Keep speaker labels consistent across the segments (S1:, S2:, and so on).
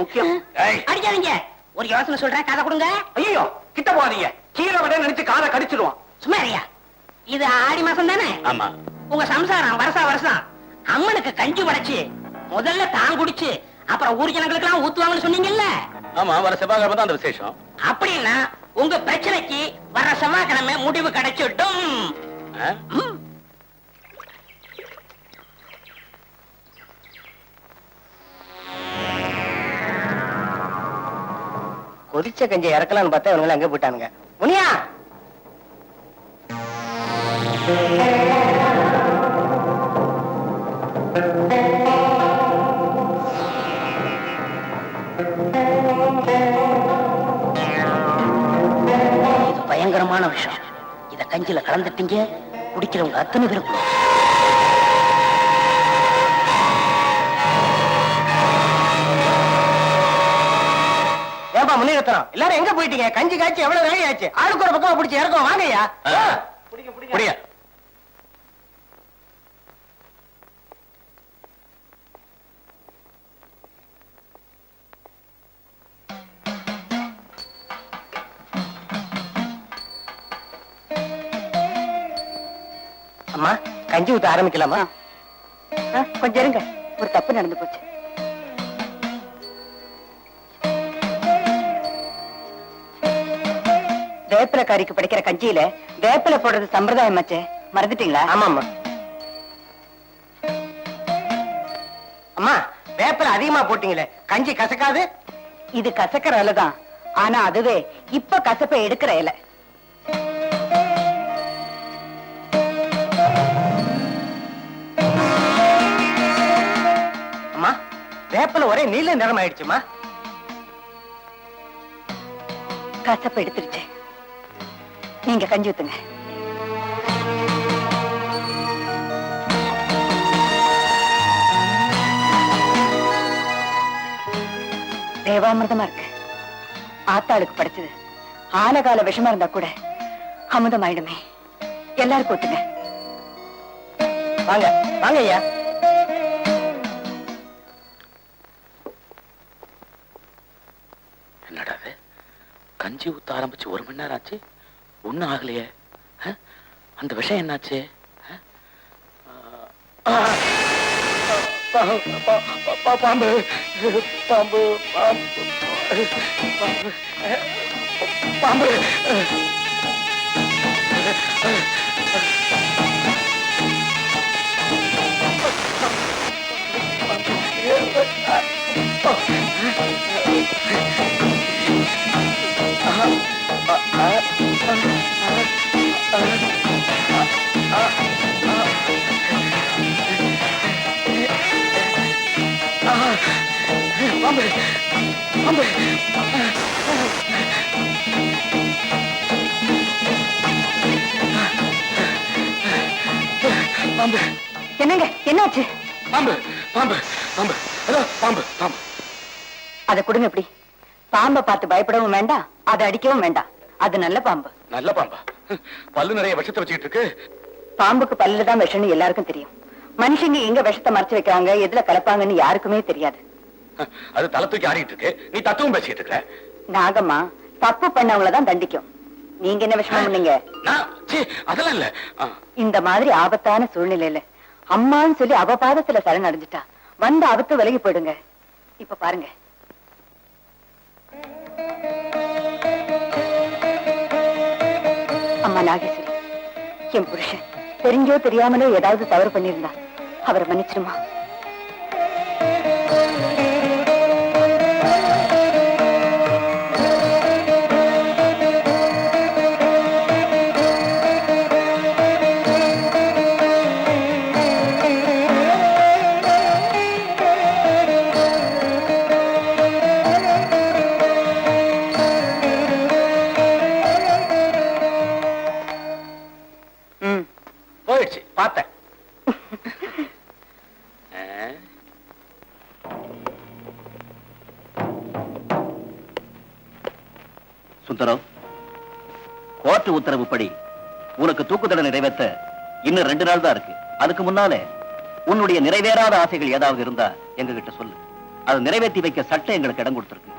S1: முக்கியம்.
S2: அடிக்காதீங்க. ஒரு யோசனை சொல்றேன் கதை கொடுங்க.
S1: ஐயோ கிட்ட போகாதீங்க. கீழே விட நினைச்சு காதை கடிச்சிடுவான்.
S2: சும்மா இருயா இது ஆடி மாசம் தானே?
S3: ஆமா.
S2: உங்க சம்சாரம் வருஷா வருஷம் அம்மனுக்கு கஞ்சி உடைச்சு முதல்ல தான் குடிச்சு அப்புறம் ஊர் ஜனங்களுக்கு எல்லாம் ஊத்துவாங்கன்னு சொன்னீங்கல்ல?
S3: ஆமா வர செவ்வாய்க்கிழமை தான் அந்த விசேஷம்.
S2: அப்படின்னா உங்க பிரச்சனைக்கு வர செவ்வாய்க்கிழமை முடிவு கிடைச்சிட்டும்
S1: கொதிச்ச கஞ்சி இறக்கலாம்னு பார்த்தா இவங்க அங்க போயிட்டானுங்க முனியா!
S2: இது பயங்கரமான விஷயம். இத கஞ்சில கலந்துட்டீங்க குடிக்கிறவங்க அத்தனை பேருக்கும்
S1: முனிரத்தனம் எல்லாரும் எங்க போயிட்டீங்க? கஞ்சி காய்ச்சி எவ்வளவு வேலை ஆச்சு ஆளுக்கு ஒரு பக்கம் பிடிச்சி இறக்கம் வாங்கய்யா. பிடிங்க
S3: புரிய
S1: அம்மா கஞ்சி ஊத்த ஆரம்பிக்கலாமா?
S4: கொஞ்சம் இருங்க. ஒரு தப்பு நடந்து போச்சு. வேப்பில காரிக்கு படிக்கிற கஞ்சியில வேப்பில போடுறது சம்பிரதாயம் ஆச்சே மறந்துட்டீங்களா?
S1: ஆமாம்மா. அம்மா வேப்பில அதிகமா போட்டீங்களே. கஞ்சி கசக்காது?
S4: இது கசக்கிற இலை தான். ஆனா அதுவே இப்ப கசப்பை எடுக்கிற இலை.
S1: அம்மா வேப்பில ஒரே நீல நிறம் ஆயிடுச்சுமா
S4: கசப்பை எடுத்துருச்சு. நீங்க கஞ்சி ஊத்துங்க. தேவாமிர்தமா இருக்கு. ஆத்தாளுக்கு படிச்சது. ஆலகால விஷமா இருந்தா கூட அமுதம் ஆயிடுமே எல்லாருக்கும் ஊத்துங்க.
S1: வாங்க வாங்க ஐயா.
S3: என்னடா இது? கஞ்சி ஊத்த ஆரம்பிச்சு ஒரு மணி நேரம் ஆச்சு? ஒன்றும் ஆகலையே. அந்த விஷயம் என்னாச்சு? பாம்பு. பாம்பு பாம்பு. பாம்பு. பாம்பு. பாம்பு. பாம்பு பாம்பு
S4: என்னங்க என்னாச்சு?
S3: பாம்பு பாம்பு பாம்பு. அதோ பாம்பு பாம்பு.
S4: அதை கொடுங்க எப்படி பாம்பை பார்த்து பயப்படவும் வேண்டாம் அதை அடிக்கவும் வேண்டாம் அது நல்ல பாம்பு.
S3: நல்ல பாம்பா. பல்லு நிறைய விஷத்தை வச்சுக்கிட்டு இருக்கு.
S4: பாம்புக்கு பல்லுல தான் விஷம்னு எல்லாருக்கும் தெரியும். மனுஷங்க எங்க விஷத்தை மறைச்சு வைக்கிறாங்க எதுல கலப்பாங்கன்னு யாருக்குமே தெரியாது.
S3: அது தலை தூக்கி ஆடிட்டு இருக்கு. நீ தத்துவம் பேசிட்டு இருக்க
S4: நாகம்மா தப்பு பண்ணவங்கள தான் தண்டிக்கும். நீங்க என்ன விஷயம் பண்ணீங்க?
S3: அதெல்லாம் இல்ல.
S4: இந்த மாதிரி ஆபத்தான சூழ்நிலையில அம்மான்னு சொல்லி அவ பாதத்துல சரண் அடைஞ்சிட்டா வந்த ஆபத்து விலகி போயிடுங்க. இப்ப பாருங்க. அம்மா நாகேஸ்வரி என் புருஷன் தெரிஞ்சோ தெரியாமலோ ஏதாவது தவறு பண்ணிருந்தா அவரை
S3: மன்னிச்சிருமா?
S5: சுந்தரம் கோர்ட்டு உத்தரவுப்படி உனக்கு தூக்கு தண்டனை நிறைவேற்ற இன்னும் ரெண்டு நாள் தான் இருக்கு. அதுக்கு முன்னாலே உன்னுடைய நிறைவேறாத ஆசைகள் ஏதாவது இருந்தா எங்க கிட்ட சொல்லு. அதை நிறைவேற்றி வைக்க சட்டம் எங்களுக்கு இடம் கொடுத்துருக்கு.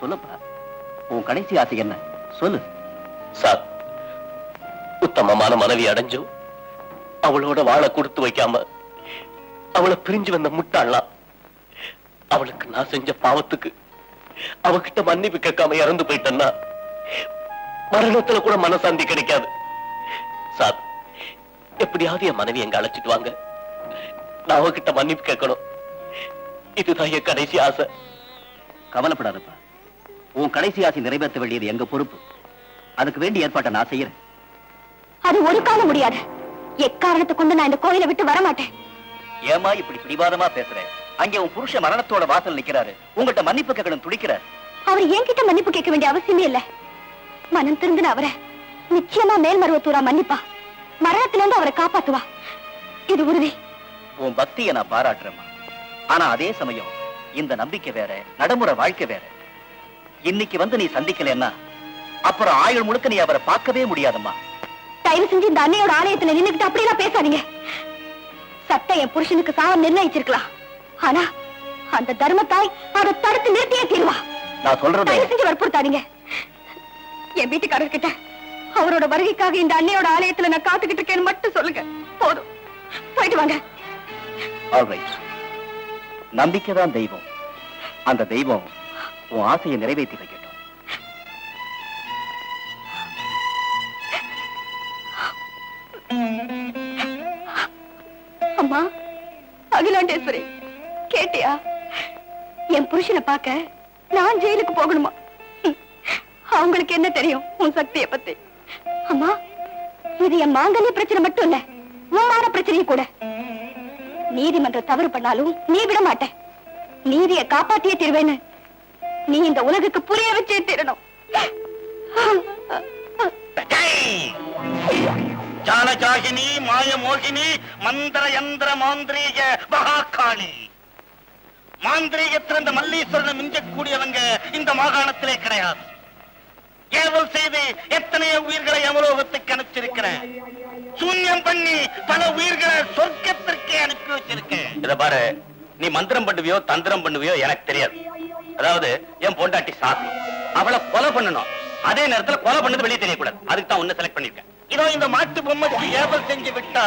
S5: சொல்லுப்பா உன் கடைசி ஆசை என்ன? சொல்லு.
S3: சார் உத்தமமான மனைவி அடைஞ்சும் அவளோட வாழை கொடுத்து வைக்காம அவளை பிரிஞ்சு வந்த முட்டாள்லாம் அவளுக்கு நான் செஞ்ச பாவத்துக்கு அவகிட்ட மன்னிப்பு கேட்காம இறந்து போயிட்டேன்னா மரணத்துல கூட மனசாந்தி கிடைக்காது. சார் எப்படியாவது என் மனைவி எங்க அழைச்சிட்டு வாங்க. நான் அவகிட்ட மன்னிப்பு கேட்கணும். இதுதான் என் கடைசி ஆசை.
S5: கவலைப்படாதப்பா. உன் கடைசி ஆசை நிறைவேற்ற வேண்டியது எங்க பொறுப்பு. அதுக்கு வேண்டிய ஏற்பாட்டை நான் செய்யறேன்.
S6: அது ஒரு காலம் முடியாது. எக்காரணத்தை கொண்டு நான் இந்த கோயிலை விட்டு வர மாட்டேன்
S5: ஏமா இப்படி பிடிவாதமா பேசுற அங்கே உன் புருஷ மரணத்தோட வாசல் நிக்கிறாரு. உங்கள்கிட்ட மன்னிப்பு கேட்கணும் துடிக்கிறார்.
S6: அவர் என்கிட்ட மன்னிப்பு கேட்க வேண்டிய அவசியமே இல்ல. மனம் திருந்தின அவரை நிச்சயமா மேல்மருவத்தூரா மன்னிப்பா. மரணத்துல இருந்து அவரை காப்பாத்துவா. இது உறுதி.
S5: உன் பக்தியை நான் பாராட்டுறேம்மா. ஆனா அதே சமயம் இந்த நம்பிக்கை வேற நடைமுறை வாழ்க்கை வேற. இன்னைக்கு வந்து நீ சந்திக்கலன்னா அப்புறம் ஆயுள் முழுக்க நீ அவரை பார்க்கவே முடியாதம்மா.
S6: தயவு செஞ்சு இந்த அன்னையோட ஆலயத்துல நின்னுக்கிட்டு அப்படியெல்லாம் பேசாதீங்க. சட்டம் என் புருஷனுக்கு சாவம் நிர்ணயிச்சிருக்கலாம். ஆனா அந்த தர்மத்தாய் அதை தடுத்து நிறுத்தியே தீருவா.
S5: நான் சொல்றதை
S6: தயவு செஞ்சு வற்புறுத்தாதீங்க. என் வீட்டுக்காரர்கிட்ட அவரோட வருகைக்காக இந்த அன்னையோட ஆலயத்துல நான் காத்துக்கிட்டு இருக்கேன்னு மட்டும் சொல்லுங்க. போதும். போயிட்டு வாங்க.
S5: ஆல்ரைட் நம்பிக்கை தான் தெய்வம். அந்த தெய்வம் உன் ஆசையை நிறைவேற்றி வைக்கட்டும்.
S6: அம்மா அகிலாண்டேஸ்வரி. என் புருஷனை பார்க்க நான் ஜெயிலுக்கு போகணுமா? அவங்களுக்கு என்ன தெரியும் உன் சக்தியை பத்தி? அம்மா இது என் மாங்கல்ய பிரச்சனை மட்டும் இல்ல உன்மான பிரச்சனையும் கூட. நீதிமன்றம் தவறு பண்ணாலும் நீ விட மாட்டேன். நீதிய காப்பாத்தியே தீர்வேன்னு நீ இந்த உலகுக்கு புரிய வச்சே தீரணும்.
S7: ஜாலஜாகினி மாயமோகினி மந்திர யந்திர மாந்திரீக மகாகாளி மாந்திரீகத்திலிருந்த மல்லீஸ்வரனை மிஞ்சக்கூடியவங்க இந்த மாகாணத்திலே கிடையாது. ஏவல் செய்து எத்தனையோ உயிர்களை அமலோகத்துக்கு அனுப்பிச்சிருக்கிறேன். சூன்யம் பண்ணி பல உயிர்களை சொர்க்கத்திற்கே அனுப்பி வச்சிருக்கேன்.
S3: இத பாரு நீ மந்திரம் பண்ணுவியோ தந்திரம் பண்ணுவியோ எனக்கு தெரியாது. அதாவது என் பொண்டாட்டி சாத்தி அவளை கொலை பண்ணணும். அதே நேரத்துல கொலை பண்ணது வெளியே தெரியக்கூடாது. அதுக்கு தான் ஒண்ணு செலக்ட் பண்ணிருக்கேன்
S7: இதோ இந்த மாட்டு பொம்மைக்கு ஏவல் செஞ்சு விட்டா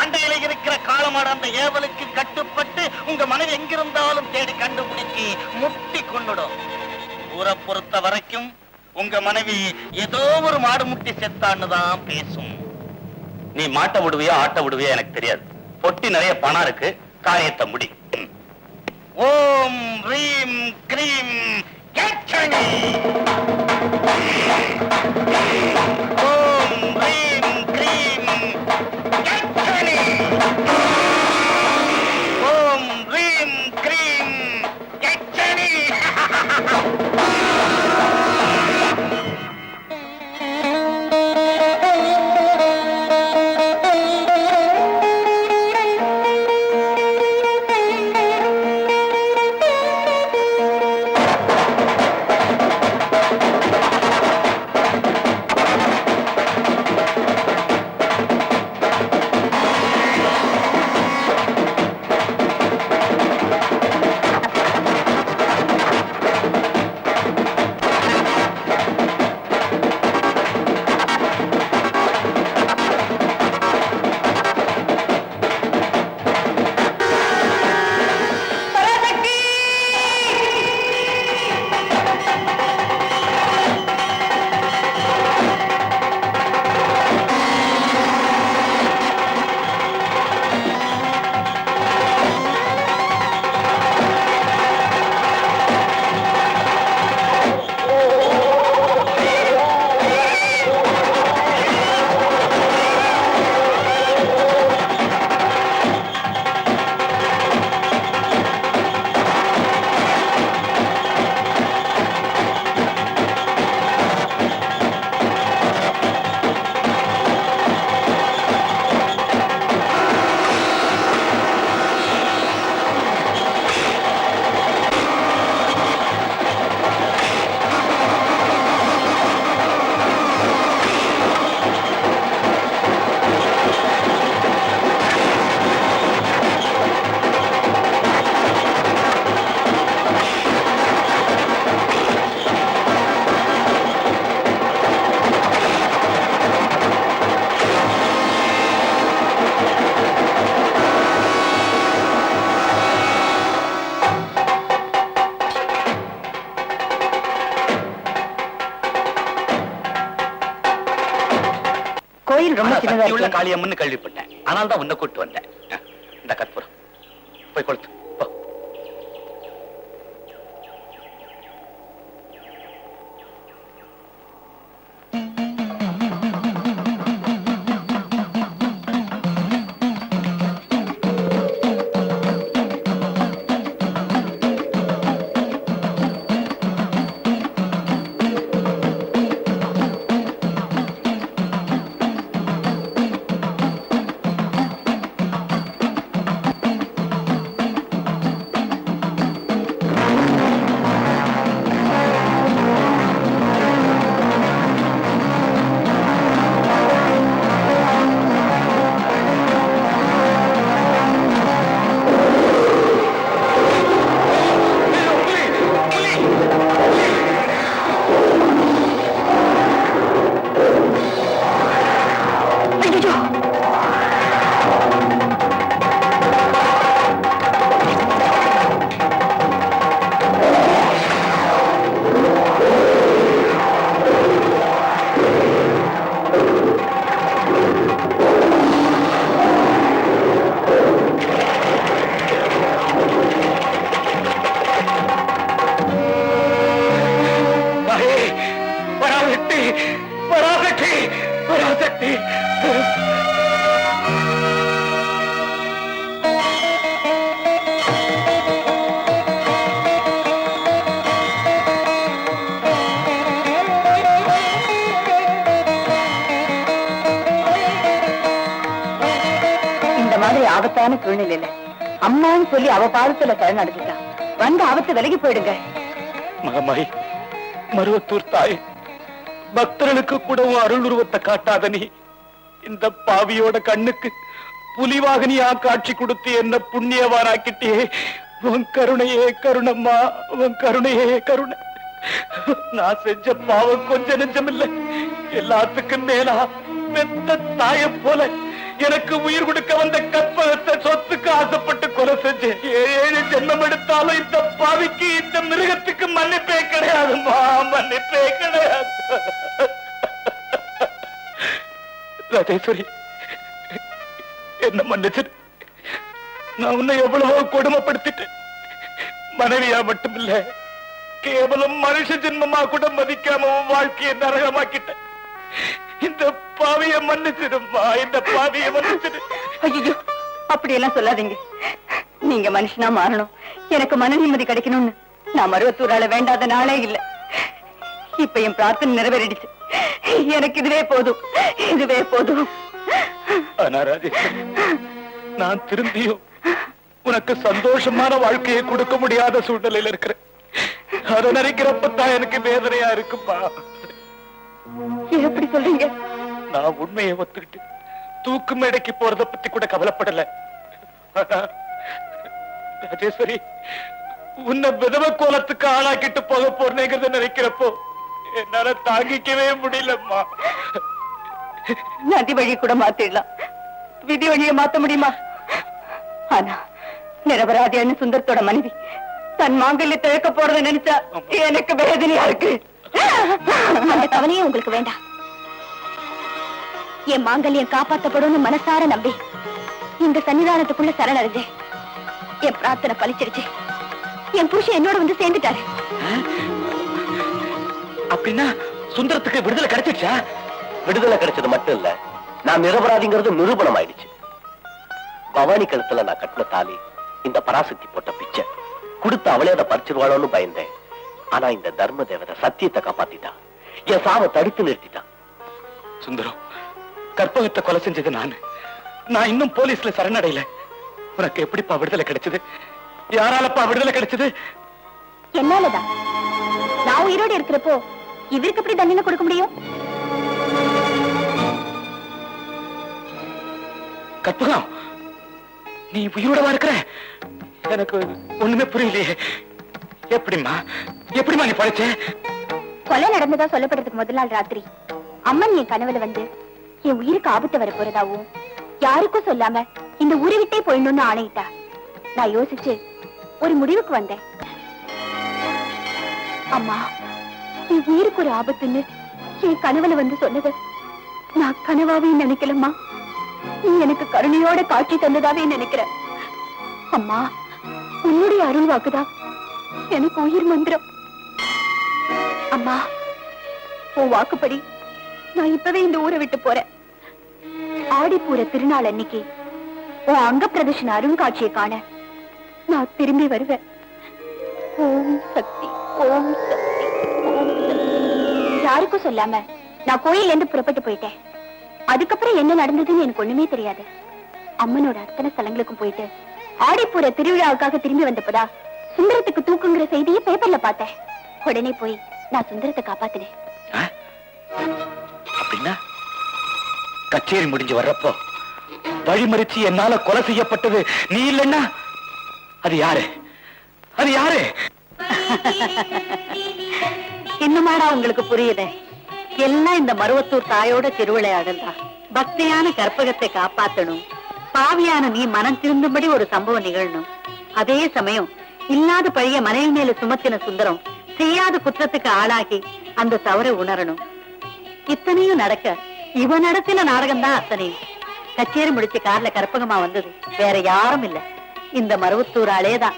S7: பண்டையில இருக்கிற காலமாட அந்த ஏவலுக்கு கட்டுப்பட்டு உங்க மனைவி எங்கிருந்தாலும் தேடி கண்டுபிடிச்சு முட்டி கொண்டுடும் ஊரை பொறுத்த வரைக்கும் உங்க மனைவி ஏதோ ஒரு மாடு முட்டி செத்தான்னு தான் பேசும்.
S3: நீ மாட்ட விடுவியோ ஆட்ட விடுவியோ எனக்கு தெரியாது. பொட்டி நிறைய பணம் இருக்கு காரியத்தை முடி.
S7: ஓம் ரீம் கிரீம் ஓம்
S3: காளியம்மன்னு கேள்விப்பட்டேன். அதனால தான் உன்னை கூட்டு வந்தேன்.
S6: ஆபத்தான சூழ்நிலையில. அம்மான்னு சொல்லி அவ பாதத்துல சரணடைஞ்சிட்டா வந்து ஆபத்து விலகி போயிடுங்க.
S3: மகமாய் மருவத்தூர் தாய் பக்தர்களுக்கு கூட அருள் உருவத்தை காட்டாத நீ இந்த பாவியோட கண்ணுக்கு புலிவாகனியா காட்சி கொடுத்து என்ன புண்ணியவானாக்கிட்டே. உன் கருணையே கருணம்மா உன் கருணையே கருணை. நான் செஞ்ச பாவம் கொஞ்ச நெஞ்சமில்லை. எல்லாத்துக்கும் மேலா பெத்த தாய போல. எனக்கு உயிர் கொடுக்க வந்த கற்பகத்தை சொத்துக்கு ஆசைப்பட்டு கொலை செஞ்சேன். ஏழு ஜென்மம் எடுத்தாலும் இந்த பாவிக்கு இந்த மிருகத்துக்கு மன்னிப்பே கிடையாதுமா மன்னிப்பே கிடையாது. ராஜேஸ்வரி என்ன மன்னிச்சு நான் உன்னை எவ்வளவோ கொடுமைப்படுத்திட்டேன். மனைவியா மட்டுமில்ல கேவலம் மனுஷ ஜென்மமா கூட மதிக்காம வாழ்க்கையை நரகமாக்கிட்டேன். இந்த பாவிய மன்னிச்சிருமா இந்த பாவிய மன்னிச்சிரு
S6: ஐயோ அப்படி எல்லாம் சொல்லாதீங்க. நீங்க மனுஷனா மாறணும். எனக்கு மன நிம்மதி கிடைக்கணும்னு நான் மருவத்தூரால வேண்டாத நாளே இல்ல. இப்ப என் பிரார்த்தனை நிறைவேறிடுச்சு. எனக்கு இதுவே போதும். இதுவே போதும்.
S3: ராஜேஸ்வரி நான் திரும்பியும் உனக்கு சந்தோஷமான வாழ்க்கையை கொடுக்க முடியாத சூழ்நிலையில இருக்கிறேன். அதை நினைக்கிறப்ப தான் எனக்கு வேதனையா இருக்குப்பா.
S6: எப்படி சொல்றீங்க?
S3: நான் உண்மையை ஒத்துக்கிட்டு தூக்கு மேடைக்கு போறத பத்தி கூட கவலைப்படல. ராஜேஸ்வரி உன்னை விதவ கோலத்துக்கு ஆளாக்கிட்டு போக போறேங்கிறத நினைக்கிறப்போ என்னால தாங்கிக்கவே முடியலம்மா.
S6: நதி வழி கூட மாத்திடலாம். விதி வழியை மாத்த முடியுமா? ஆனா நிரபராதியான சுந்தரத்தோட மனைவி தன் மாங்கல்யத்தை இழக்க போறத நினைச்சா எனக்கு வேதனையா இருக்கு. அந்த கவலையே உங்களுக்கு வேண்டாம். என் மாங்கல்யம் காப்பாத்தப்படும்னு மனசார நம்பி இந்த சன்னிதானத்துக்குள்ள சரணடைஞ்சேன். என் பிரார்த்தனை பழிச்சிருச்சு என் புருஷன் என்னோட வந்து சேர்ந்துட்டாரு.
S3: அப்படின்னா சுந்தரத்துக்கு விடுதலை கிடைச்சிருச்சா?
S5: விடுதலை கிடைச்சது மட்டும் இல்ல நான் நிரபராதிங்கிறது நிரூபணம் ஆயிடுச்சு பவானி கழுத்துல நான் கட்டின தாலி இந்த பராசக்தி போட்ட பிச்சை கொடுத்து அவளே அதை பறிச்சிருவாளோன்னு பயந்தேன். ஆனா இந்த தர்ம தேவதை சத்தியத்தை காப்பாத்திட்டா என் சாவை தடுத்து நிறுத்திட்டான்.
S3: சுந்தரம் கற்பகத்தை கொலை செஞ்சது நானு. நான் இன்னும் போலீஸ்ல சரணடையல. உனக்கு எப்படிப்பா விடுதலை கிடைச்சது? யாராலப்பா விடுதலை கிடைச்சது?
S6: என்னாலதான்? நான் உயிரோடு இருக்கிறப்போ இவருக்கு எப்படி தண்டனை கொடுக்க முடியும்?
S3: கற்பகம் நீ உயிரோடவா இருக்கிற? எனக்கு ஒண்ணுமே புரியலையே. எப்படிம்மா? எப்படிம்மா நீ படைச்ச
S6: கொலை நடந்ததா சொல்லப்படுறதுக்கு முதல் நாள் ராத்திரி. அம்மன் என் கனவுல வந்து என் உயிருக்கு ஆபத்து வர போறதாவும் யாருக்கும் சொல்லாம இந்த ஊரை விட்டே போயிடணும்னு ஆணையிட்டா? நான் யோசிச்சு ஒரு முடிவுக்கு வந்தேன். அம்மா என் உயிருக்கு ஒரு ஆபத்துன்னு என் கனவுல வந்து சொன்னது நான் கனவாவே நினைக்கலம்மா. நீ எனக்கு கருணையோட காட்சி தந்ததாவே நினைக்கிறேன் அம்மா உன்னுடைய அருள் வாக்குதான். எனக்கு உயிர் மந்திரம். அம்மா உன் வாக்குப்படி நான் இப்பவே இந்த ஊரை விட்டு போறேன். ஆடிப்பூர திருநாள் அன்னைக்கு உன் அங்க பிரதர்ஷன அருங்காட்சியை காண நான் திரும்பி வருவேன். ஓம் சக்தி ஓம் சக்தி ஓம் சக்தி. யாருக்கும் சொல்லாம நான் கோயில்ல இருந்து புறப்பட்டு போயிட்டேன். அதுக்கப்புறம் என்ன நடந்ததுன்னு எனக்கு ஒண்ணுமே தெரியாது. அம்மனோட அத்தனை ஸ்தலங்களுக்கும் போயிட்டு ஆடிப்பூர திருவிழாவுக்காக திரும்பி வந்தப்பதா சுந்தரத்துக்கு தூக்குங்கிற செய்தியை பேப்பர்ல பார்த்தேன். உடனே போய் நான் சுந்தரத்தை காப்பாத்தினேன்?
S3: அப்படின்னா கச்சேரி முடிஞ்சு வர்றப்போ வழிமறிச்சு என்னால கொலை செய்யப்பட்டது நீ இல்லைன்னா அது யாரு? அது யாரு?
S8: இன்னுமாடா உங்களுக்கு புரியுது? எல்லாம் இந்த மருவத்தூர் தாயோட திருவிளையாடல் தான் பக்தியான கற்பகத்தை காப்பாத்தணும். பாவியான நீ மனம் திருந்தும்படி ஒரு சம்பவம் நிகழணும். அதே சமயம் இல்லாத பழைய மனைவி மேல சுமத்தின சுந்தரம் செய்யாத குற்றத்துக்கு ஆளாகி அந்த தவறை உணரணும். இத்தனையும் நடக்க இவன் நடத்தின நாடகம் தான் அத்தனையும் கச்சேரி முடிச்சு கார்ல கற்பகமா வந்தது. வேற யாரும் இல்ல. இந்த மருவத்தூர் ஆளேதான்